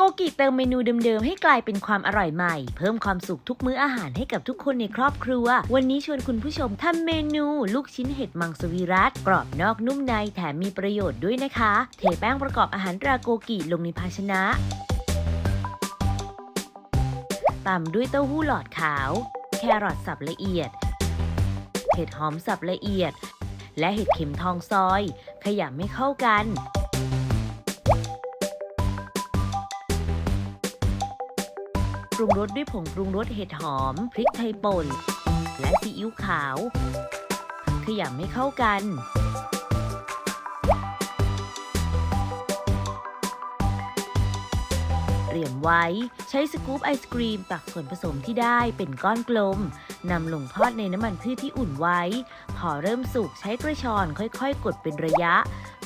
โกกิเติมเมนูเดิมๆ ให้กลายเป็นความอร่อยใหม่ เพิ่มความสุขทุกมื้ออาหารให้กับทุกคนในครอบครัว วันนี้ชวนคุณผู้ชมทำเมนู ลูกชิ้นเห็ดมังสวิรัตกรอบนอกนุ่มในแถมมีประโยชน์ด้วยนะคะ เทแป้งประกอบอาหารราโกกิลงในภาชนะตามด้วยเต้าหู้หลอดขาว แครอทสับละเอียด เห็ดหอมสับละเอียด และเห็ดเข็มทองซอย ขยำไม่เข้ากัน รุงรสด้วยผงปรุงรสเห็ดหอม พริกไทยป่น และซีอิ๊วขาว ขยำให้เข้ากัน เตรียมไว้ใช้สกู๊ปไอศกรีมตักส่วนผสมที่ได้เป็นก้อนกลมนำลงทอดในน้ำมันพืชที่อุ่นไว้ พอเริ่มสุกใช้กระชอนค่อยๆ กดเป็นระยะ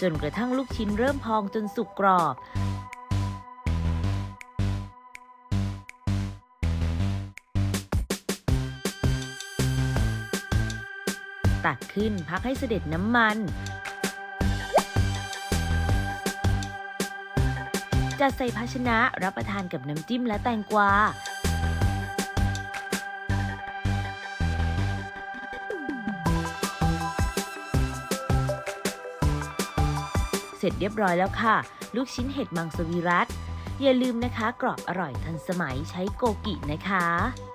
จนกระทั่งลูกชิ้นเริ่มพองจนสุกกรอบ ตักขึ้นพักให้เสด็จน้ำมัน จัดใส่ภาชนะรับประทานกับน้ำจิ้มและแตงกวาเสร็จเรียบร้อยแล้วค่ะ ลูกชิ้นเห็ดมังสวิรัตอย่าลืมนะคะ กรอบอร่อยทันสมัยใช้โกกินะคะ